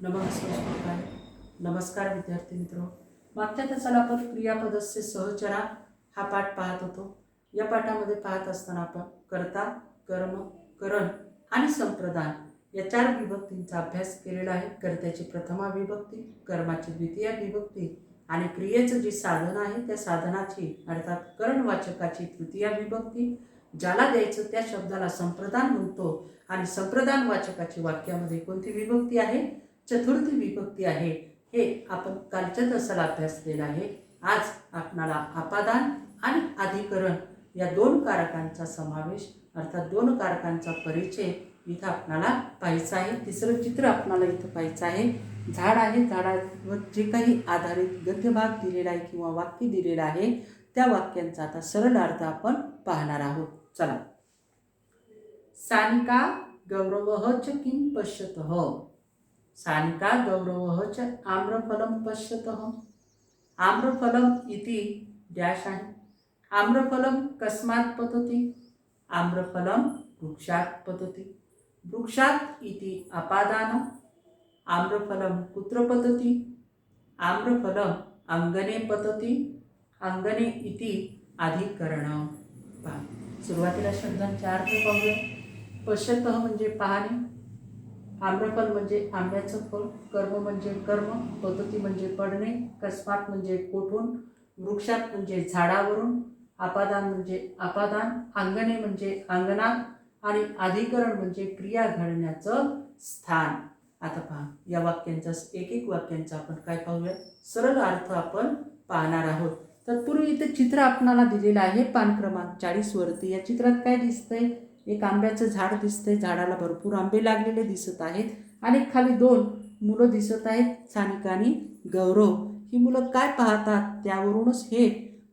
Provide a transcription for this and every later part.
नमस्कार नमस्कार विद्यार्थी मित्र. मागच्या तासाला आपण क्रियापदस्य सहचरा हा पाठ पाहत होतो. या पाठामध्ये पाहत असताना आपण कर्ता कर्म करण आणि संप्रदान या चार विभक्तींचा अभ्यास केलेला आहे. कर्त्याची प्रथमा विभक्ती कर्माची द्वितीय विभक्ती आणि क्रियेचं जे साधन आहे त्या साधनाची अर्थात करणवाचकाची तृतीय विभक्ती ज्याला द्यायचं त्या शब्दाला संप्रदान म्हणतो. आणि संप्रदान वाचकाची वाक्यामध्ये कोणती विभक्ती आहे? चतुर्थी विभक्ती आहे. हे आपण कालच्या तासाला अभ्यासलेलं आहे. आज आपणाला अपादान आणि अधिकरण या दोन कारकांचा समावेश अर्थात दोन कारकांचा परिचय इथं आपणाला पाहायचा आहे. तिसरं चित्र आपणाला इथं पाहायचं आहे. झाड आहे. झाडावर जे काही आधारित गद्यभाग दिलेला आहे किंवा वाक्य दिलेलं आहे त्या वाक्यांचा आता सरळ अर्थ आपण पाहणार आहोत. चला. सानिका गौरव च किं पश्यत? सानिका गौरव च आम्रफलं पश्यत। आम्रफलम इति डॅश आहे। आम्रफलम कस्मात् पतति? आम्रफलम वृक्षात् पतति। वृक्षात् इति अपादानम्। आम्रफलं कुत्र पतति? आम्रफलम अंगणे पतति। अंगणे इति अधिकरण पहा। सुरुवातीला शब्दांचे अर्थ पाहूया। पश्यत म्हणजे पाहणे। आम्रफल म्हणजे आंब्याचं फळ कर्म म्हणजे कर्म पद्धती म्हणजे पडणे कस्मात म्हणजे कोठून वृक्षात म्हणजे झाडावरून आपादान म्हणजे आपादान अंगणे म्हणजे अंगणात आणि अधिकरण म्हणजे क्रिया घडण्याचं स्थान. आता पहा या वाक्यांचा एक एक वाक्यांचा आपण काय पाहूया? सरळ अर्थ आपण पाहणार आहोत. तत्पूर्वी इथे चित्र आपणाला दिलेलं आहे पान क्रमांक चाळीसवरती या चित्रात काय दिसतंय? एक आंब्याचं झाड दिसतंय झाडाला भरपूर आंबे लागलेले दिसत आहेत आणि खाली दोन मुलं दिसत आहेत सानिका आणि गौरव. ही मुलं काय पाहतात? त्यावरूनच हे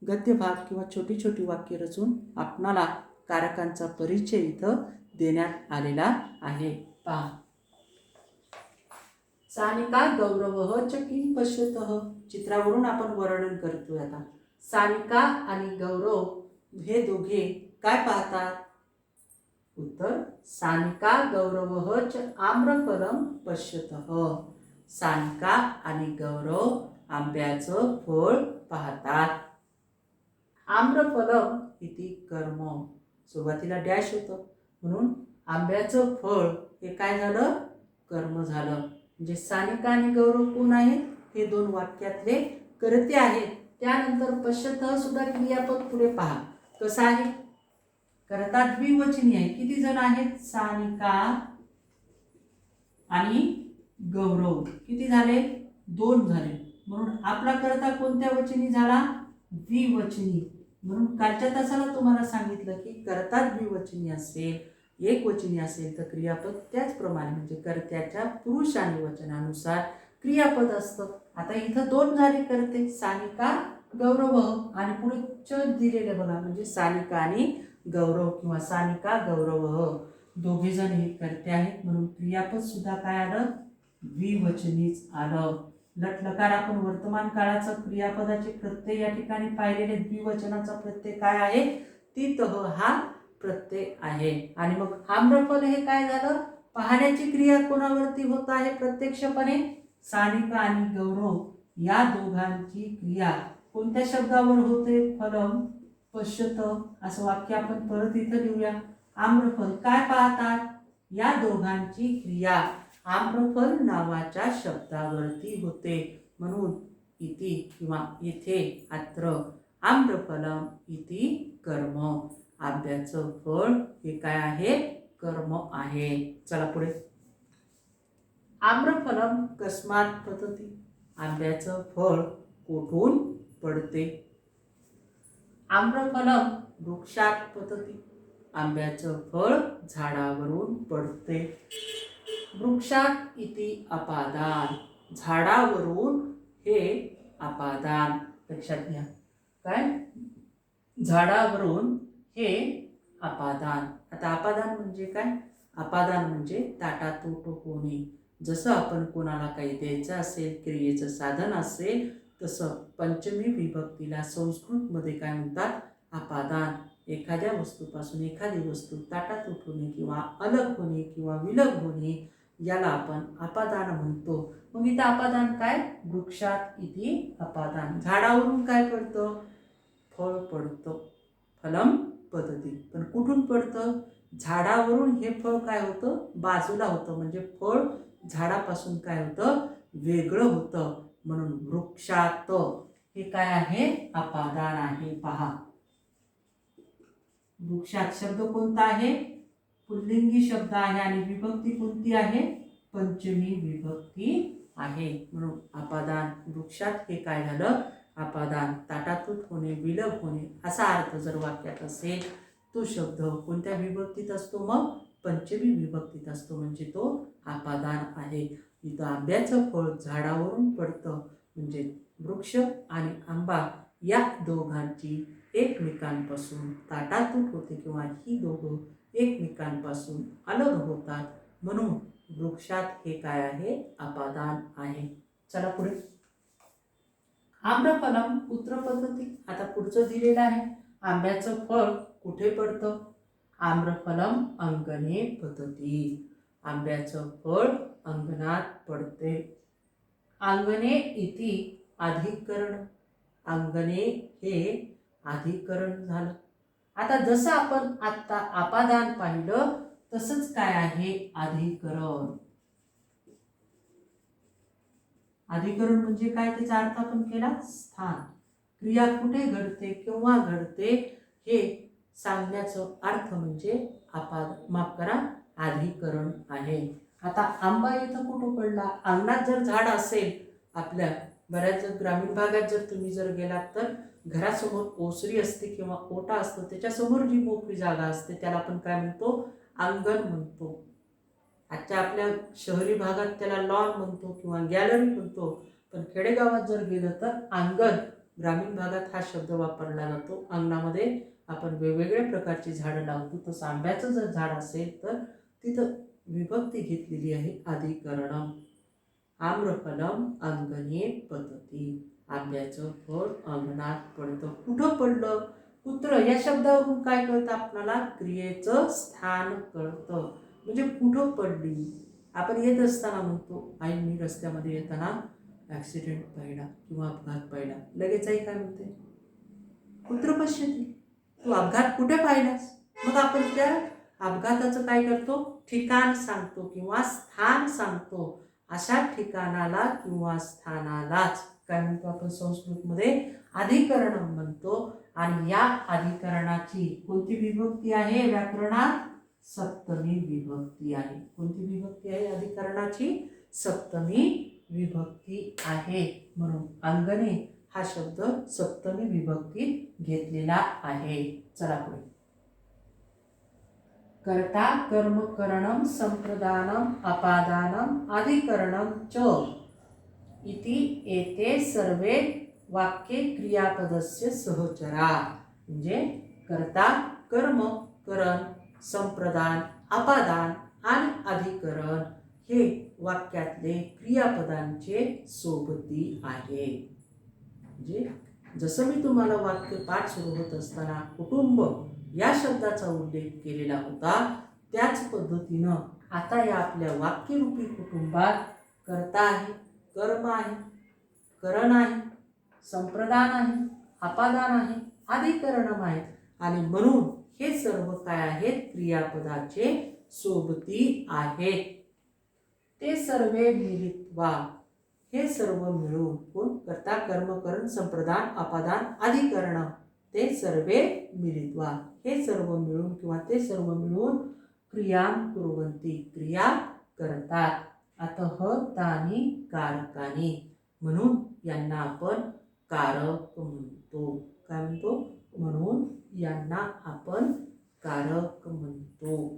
गद्यभाग किंवा छोटी छोटी वाक्य रचून आपणाला कारकांचा परिचय इथं देण्यात आलेला आहे. पहा. सानिका गौरव च किं पश्यत चित्रावरून आपण वर्णन करतोय आता. सानिका आणि गौरव हे दोघे काय पाहतात? उत्तर सानिका गौरव च आम्रफलम पश्यत। सानिका आणि गौरव आंब्याचं फळ पाहतात। आम्रफलम इति कर्म. सुरुवातीला डॅश होतं. म्हणून आंब्याचं फळ हे काय झालं? कर्म झालं. म्हणजे सानिका आणि गौरव कोण आहेत? हे दोन वाक्यातले करते आहेत. त्यानंतर पश्यत सुद्धा क्रियापद पुढे पहा. कसं आहे? करता द्विवचनी आहे. किती जण आहेत? सानिका आणि गौरव. किती झाले? दोन झाले. म्हणून आपला करता कोणत्या वचनी झाला? द्विवचनी. म्हणून कालच्या तासाला तुम्हाला सांगितलं की करता द्विवचनी असेल एक वचनी असेल तर क्रियापद त्याचप्रमाणे म्हणजे कर्त्याच्या पुरुष आणि वचनानुसार क्रियापद असतं. आता इथं दोन झाले करते सानिका गौरव. आणि पुढे च दिलेलं बघा म्हणजे सानिका आणि गौरव किंवा सानिका गौरव. दोघे जण हे करते आहेत. म्हणून क्रियापद सुद्धा काय आलं? द्विवचनीच आलं. लटलकार आपण वर्तमान काळाचं क्रियापदाचे प्रत्यय या ठिकाणी पाहिलेले द्विवचनाचा प्रत्यय काय आहे? तितह हा प्रत्यय आहे. आणि मग आम्रफल हे काय झालं? पाहण्याची क्रिया कोणावरती होत आहे प्रत्यक्षपणे? सानिका आणि गौरव या दोघांची क्रिया. कोणत्या शब्दावर होते फलम? पश्यत असं वाक्य आपण परत इथं लिहूया. आम्रफल काय पाहतात? या दोघांची क्रिया. आम्रफल नावाच्या शब्दावरती होते. म्हणून इति किंवा इथे अत्र. आम्रफलम इति कर्म. आंब्याचं फळ हे काय आहे? कर्म आहे. चला पुढे. आम्रफलम कस्मात पतती. आंब्याचं फळ कोठून पडते? आम्रफलम वृक्षात पतती. आंब्याचं फळ झाडावरून पडते. वृक्षात इति अपादान. झाडावरून हे अपादान. लक्षात घ्या. काय? झाडावरून हे अपादान. आता अपादान म्हणजे काय? अपादान म्हणजे ताटातूट होणे जसं आपण कोणाला काही द्यायचं असेल क्रियेचं साधन असेल तसं पंचमी विभक्तीला संस्कृतमध्ये काय म्हणतात? अपादान. एखाद्या वस्तूपासून एखादी वस्तू ताटात उठवणे किंवा अलग होणे किंवा विलग होणे याला आपण अपादान म्हणतो. मग इथं अपादान काय? वृक्षात इथे अपादान. झाडावरून काय पडतं? फळ पडतं. फलम पद्धती. पण कुठून पडतं? झाडावरून हे फळ काय होतं? बाजूला होतं. म्हणजे फळ झाडापासून काय होतं? वेगळं होतं. म्हणून वृक्षात हे काय आहे? अपादान आहे. पहा. वृक्षात शब्द कोणता आहे? पुल्लिंगी शब्द आहे आणि विभक्ती कोणती आहे? पंचमी विभक्ती आहे. म्हणून अपादान वृक्षात हे काय झालं? अपादान ताटातूट होणे विलग होणे असा अर्थ जर वाक्यात असेल तो शब्द कोणत्या विभक्तीत असतो मग? पंचमी विभक्तीत असतो म्हणजे तो अपादान आहे. इथं आंब्याचं फळ झाडावरून पडतं. म्हणजे वृक्ष आणि आंबा या दोघांची एकमेकांपासून ताटातूट होते किंवा ही दोघं एकमेकांपासून अलग होतात. म्हणून वृक्षात हे काय आहे? अपादान आहे. चला पुढे. आम्रफलम पुत्र पद्धती आता पुढचं दिलेलं आहे. आंब्याचं फळ कुठे पडतं? आम्रफलम अंगणे पद्धती आंब्याचं फळ अंगणात पडते. अंगणे इति अधिकरण. अंगणे हे अधिकरण झालं. आता जसं आपण आत्ता आपादान पाहिलं तसंच काय आहे अधिकरण? अधिकरण म्हणजे काय त्याचा अर्थ आपण केला? स्थान. क्रिया कुठे घडते केव्हा घडते हे सांगण्याचं अर्थ म्हणजे आपा माफ करा अधिकरण आहे. आता आंबा इथं कुठं पडला? अंगणात जर झाड असेल आपल्या बऱ्याच ग्रामीण भागात जर तुम्ही जर गेलात तर घरासमोर ओसरी असते किंवा ओटा असतो त्याच्यासमोर जी मोकळी जागा असते त्याला आपण काय म्हणतो? अंगण म्हणतो. आजच्या आपल्या शहरी भागात त्याला लॉन म्हणतो किंवा गॅलरी म्हणतो. पण खेडेगावात जर गेलं तर अंगण ग्रामीण भागात हा शब्द वापरला जातो. अंगणामध्ये आपण वेगवेगळ्या प्रकारची झाडं लावतो. तसं आंब्याचं जर झाड असेल तर तिथं विभक्ती घेतलेली आहे. अधिकरणम आम्रफलम अंगणे पद्धती. आंब्याचं फळ अंगणात पडतं. कुठं पडलं? कुत्र. या शब्दावरून काय कळतं आपणाला क्रियेचं स्थान कळतं. म्हणजे कुठं पडली? आपण येत असताना म्हणतो आई मी रस्त्यामध्ये येताना ॲक्सिडेंट पाहिला किंवा अपघात पाहिला. लगेच आई काय म्हणते? कुत्र पश्यती. तू अपघात कुठे पाहिलास? मग आपण त्या अपघाताचं काय करतो? ठिकाण सांगतो किंवा स्थान सांगतो. अशा ठिकाणाला किंवा स्थानालाच. काय म्हणतो आपण संस्कृतमध्ये? अधिकरण म्हणतो. आणि या अधिकरणाची कोणती विभक्ती आहे? व्याकरणात सप्तमी विभक्ती आहे. कोणती विभक्ती आहे? अधिकरणाची सप्तमी विभक्ती आहे. म्हणून अंगणे हा शब्द सप्तमी विभक्तीत घेतलेला आहे. चला पुढे. कर्ता कर्म करणं संप्रदानम अपादानम अधिकरणम च. इति येते सर्वे वाक्ये क्रियापदस्य सहचरा. म्हणजे कर्ता कर्म करण संप्रदान अपादान आणि अधिकरण हे वाक्यातले क्रियापदांचे सोबती आहे. म्हणजे जसं मी तुम्हाला वाक्य पाठ सुरू होत असताना कुटुंब या शब्दाचा उल्लेख केलेला होता त्याच पद्धतीनं आता या आपल्या वाक्यरूपी कुटुंबात कर्ता आहे कर्म आहे करण आहे संप्रदान आहे अपादान आहे आदिकरणम आहेत. आणि म्हणून हे सर्व काय आहेत? क्रियापदाचे सोबती आहेत. ते सर्वे मिलित्वा हे सर्व मिळून कोण करता कर्म करण संप्रदान अपादान अधिकरण ते सर्वे मिलित्वा. हे सर्व मिळून किंवा ते सर्व मिळून क्रिया कुरवंती क्रिया करतात. अतः तानी कारकानी. म्हणून यांना आपण कारक म्हणतो. काय म्हणतो? म्हणून यांना आपण कारक म्हणतो.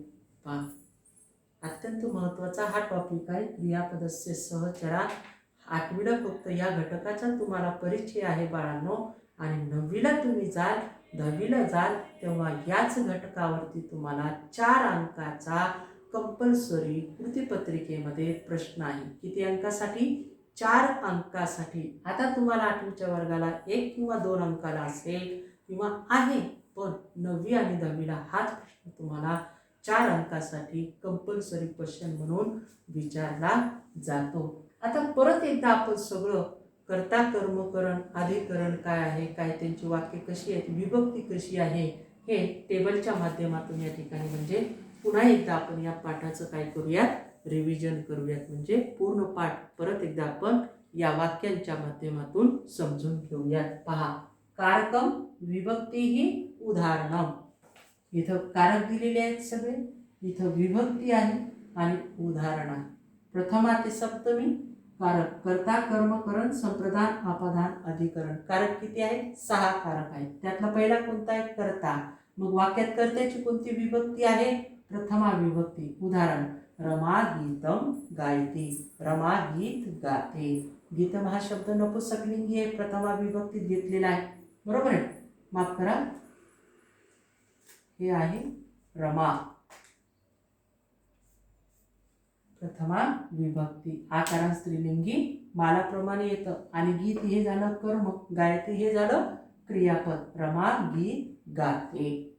पा अत्यंत महत्त्वाचा हा टॉपिक आहे. क्रियापदस्य सहचरा आठवीला फक्त या घटकाचा तुम्हाला परिचय आहे बाळांनो. आणि नववीला तुम्ही जाल दहावीला जाल तेव्हा याच घटकावरती तुम्हाला चार अंकाचा कंपल्सरी कृतीपत्रिकेमध्ये प्रश्न आहे. किती अंकासाठी? चार अंकासाठी. आता तुम्हाला आठवीच्या वर्गाला एक किंवा दोन अंकाला असेल किंवा आहे पण नववी आणि दहावीला हाच प्रश्न तुम्हाला चार अंकासाठी कंपल्सरी क्वेश्चन म्हणून विचारला जातो. आता परत एकदा आपण सगळं कर्ता कर्मकरण अधिकरण काय आहे काय त्यांची वाक्य कशी आहेत विभक्ती कशी आहे हे टेबलच्या माध्यमातून या ठिकाणी म्हणजे पुन्हा एकदा आपण या पाठाचं काय करूयात? रिव्हिजन करूयात. म्हणजे पूर्ण पाठ परत एकदा आपण या वाक्यांच्या माध्यमातून समजून घेऊयात. पहा. कारकम विभक्ती ही उदाहरणं इथं कारक दिलेले आहेत सगळे. इथं विभक्ती आहे आणि उदाहरण आहे. प्रथमा ते सप्तमी. कारक. कर्ता कर्मकरण संप्रदान अपादान अधिकरण. कारक किती आहे? सहा कारक आहेत. त्यातला पहिला कोणता आहे? कर्ता. मग वाक्यात कर्त्याची कोणती विभक्ती आहे? प्रथमा विभक्ती. उदाहरण रमा गीतम गायते. रमा गीत. गाते गीतम हा शब्द नपुसकलिंगी आहे प्रथमा विभक्तीत घेतलेला आहे. बरोबर आहे? माफ करा. हे आहे रमा. प्रथमा विभक्ती. आकारा स्त्रीलिंगी मालाप्रमाणे येतं. आणि गीत हे झालं कर्म गायत्री हे झालं क्रियापद. रमा गीत गाते.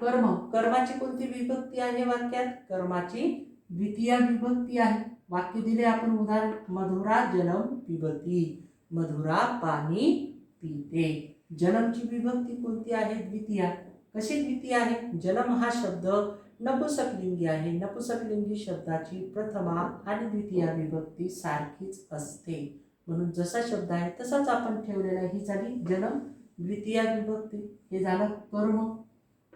कर्म कर्माची कोणती विभक्ती आहे वाक्यात? कर्माची द्वितीय विभक्ती आहे. वाक्य दिले आपण उदाहरण. मधुरा जलम पिबती. मधुरा पाणी पिते. जलमची विभक्ती कोणती आहे? द्वितीया. कशी द्वितीय आहे? जलम हा शब्द नपुसकलिंगी आहे. नपुसकलिंगी शब्दाची प्रथमा आणि द्वितीय विभक्ती सारखीच असते. म्हणून जसा शब्द आहे तसाच आपण ठेवलेला ही झाली जलम द्वितीय विभक्ती. हे झालं कर्म.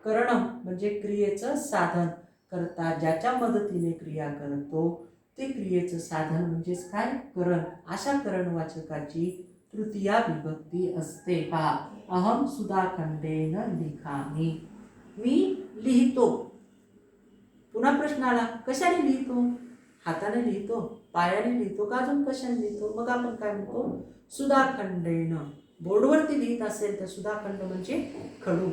करणम म्हणजे क्रियेचं साधन करता ज्याच्या मदतीने क्रिया करतो ते क्रियेचं साधन म्हणजेच काय? करण. अशा करणवाचकाची तृतीया विभक्ती असते पहा. अहम सुधाखंडेन लिखामी. मी लिहितो. पुन्हा प्रश्न आला. कशाने लिहितो? हाताने लिहितो. पायाने लिहितो का अजून कशाने लिहितो? मग आपण काय म्हणतो? सुधाखंडेन बोर्डवरती लिहित असेल तर सुधाखंड म्हणजे खडू.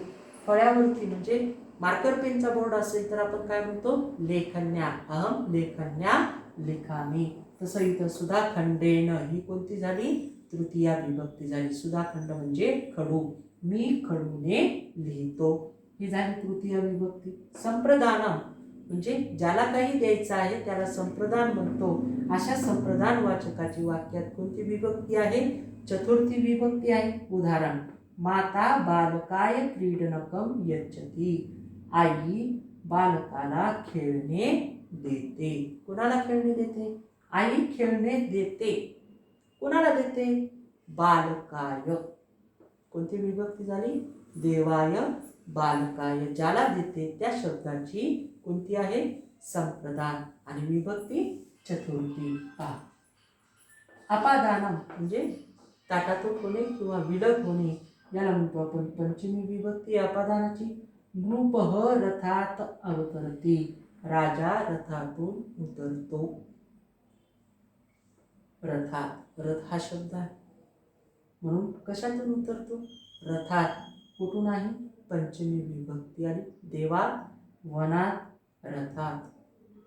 फळ्यावरती म्हणजे मार्कर पेनचा बोर्ड असेल तर आपण काय म्हणतो? लेखन्या. अहम लेखन्या लिखामी. तसं इथं सुधाखंडेन ही कोणती झाली? तृतीया विभक्ती झाली. सुधाखंड म्हणजे खडू. मी खडूने लिहितो. ही झाली तृतीय विभक्ती. संप्रदान म्हणजे ज्याला काही द्यायचं आहे त्याला संप्रदान म्हणतो. अशा संप्रदान वाचकाची वाक्यात कोणती विभक्ती आहे? चतुर्थी विभक्ती आहे. उदाहरण माता बालकाय क्रीडनकम यच्छती. आई बालकाला खेळणे देते. कोणाला खेळणे देते? आई खेळणे देते. कोणाला देते बालकाय. कोणती विभक्ती झाली? देवाय बालकाय. ज्याला देते त्या शब्दाची कोणती आहे? संप्रदान आणि विभक्ती चतुर्थी. पहा. अपादानम म्हणजे ताटातूट होणे किंवा विलग होणे याला म्हणतो आपण पंचमी विभक्ती. अपादानाची नृपह रथात अवतरती. राजा रथातून उतरतो. रथात. रथ हा शब्द आहे. म्हणून कशातून उतरतो? रथात. कुठून आहे? पंचमी विभक्ती आणि देवात वनात रथात.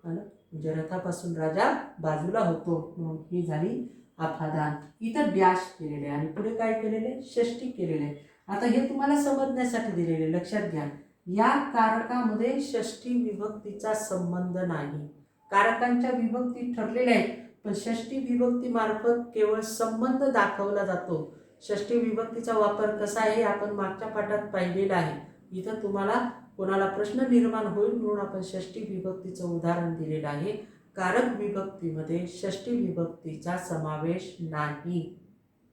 म्हणजे रथापासून राजा बाजूला होतो. म्हणून ही झाली आफादान इथं डॅश केलेले आहे आणि पुढे काय केलेले? षष्टी केलेले आहे. आता हे तुम्हाला समजण्यासाठी दिलेले लक्षात घ्या. या कारकामध्ये षष्टी विभक्तीचा संबंध नाही. कारकांच्या विभक्ती ठरलेल्या आहेत. पण षष्टी विभक्तीमार्फत केवळ संबंध दाखवला जातो. षष्टी विभक्तीचा वापर कसा आहे आपण मागच्या पाठात पाहिलेला आहे. इथं तुम्हाला कोणाला प्रश्न निर्माण होईल म्हणून आपण षष्टी विभक्तीचं उदाहरण दिलेलं आहे. कारक विभक्तीमध्ये षष्टी विभक्तीचा समावेश नाही.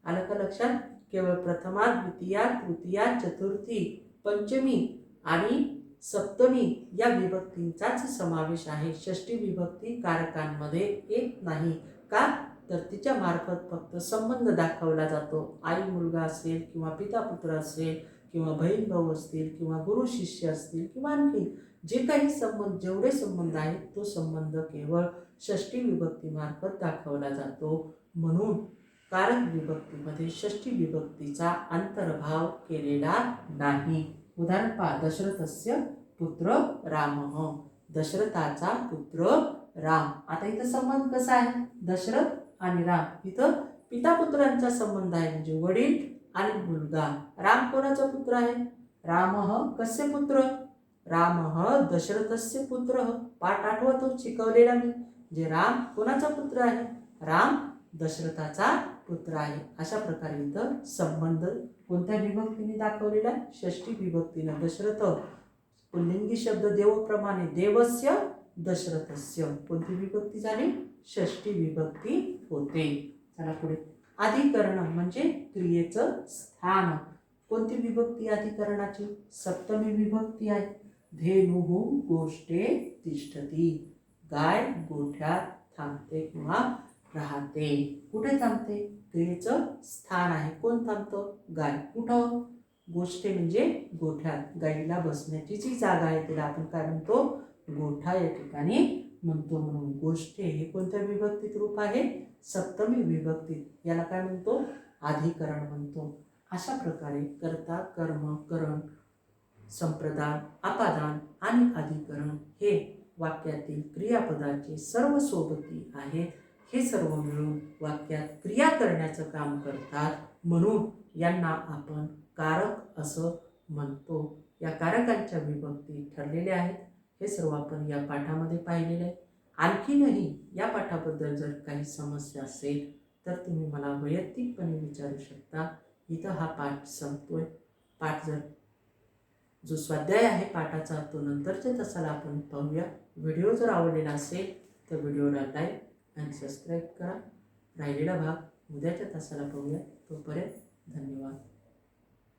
आलं का लक्षात? केवळ प्रथमा द्वितीया तृतीया चतुर्थी पंचमी आणि सप्तमी या विभक्तींचाच समावेश आहे. षष्टी विभक्ती कारकांमध्ये येत नाही. का? तर तिच्या मार्फत फक्त संबंध दाखवला जातो. आई मुलगा असेल किंवा पिता पुत्र असेल किंवा बहीण भाऊ असतील किंवा गुरु शिष्य असतील किंवा आणखी जे काही संबंध जेवढे संबंध आहेत तो संबंध केवळ षष्टी विभक्तीमार्फत दाखवला जातो. म्हणून कारक विभक्तीमध्ये षष्टी विभक्तीचा अंतर्भाव केलेला नाही. उदाहरण पहा दशरथस्य पुत्र राम. दशरथाचा पुत्र राम. आता इथं संबंध कसा आहे? दशरथ आणि राम. इथं पिता पुत्रांचा संबंध आहे म्हणजे वडील आणि मुलगा. राम कोणाचा पुत्र आहे? राम कस्य पुत्र? राम दशरथस्य पुत्र. पाठ आठवतो शिकवलेला मी. जे राम कोणाचा पुत्र आहे? राम दशरथाचा पुत्र आहे. अशा प्रकारे इथं संबंध कोणत्या विभक्तीने दाखवलेला आहे? षष्टी विभक्तीनं दशरथ. पुल्लिंगी शब्द देवप्रमाणे देवस्य दशरथस्य. कोणती विभक्ती झाली? षष्टी विभक्ती होते. चला पुढे. अधिकरण म्हणजे क्रियेचं स्थान. कोणती विभक्ती अधिकरणाची? सप्तमी विभक्ती आहे. धेनुहू गोष्टे तिष्ठती. गाय गोठ्यात थांबते किंवा राहते. कुठे थांबते? क्रियेचं स्थान आहे. कोण थांबतं? गाय. कुठं? गोष्टे म्हणजे गोठ्यात. गाईला बसण्याची जी जागा आहे तिला आपण काय म्हणतो? गोठा या ठिकाणी म्हणतो. म्हणून गोष्टे हे कोणत्या विभक्तीत रूप आहे? सप्तमी विभक्तीत. याला काय म्हणतो? अधिकरण म्हणतो. अशा प्रकारे कर्ता कर्म करण संप्रदान अपादान आणि अधिकरण हे वाक्यातील क्रियापदाचे सर्व सोबती आहेत. हे सर्व मिळून वाक्यात क्रिया करण्याचं काम करतात म्हणून यांना आपण कारक असं म्हणतो. या कारकांच्या विभक्ती ठरलेल्या आहेत. हे सर्व आपण या पाठामध्ये पाहिलेले आहे. आणखीनही या पाठाबद्दल जर काही समस्या असेल तर तुम्ही मला वैयक्तिकपणे विचारू शकता. इथं हा पाठ संपतोय. पाठ जर जो स्वाध्याय आहे पाठाचा तो नंतरच्या तसाला आपण पाहूया. व्हिडिओ जर आवडलेला असेल तर व्हिडिओला लाईक आणि सबस्क्राईब करा. राहिलेला भाग उद्याच्या तासाला पाहूया. तोपर्यंत धन्यवाद.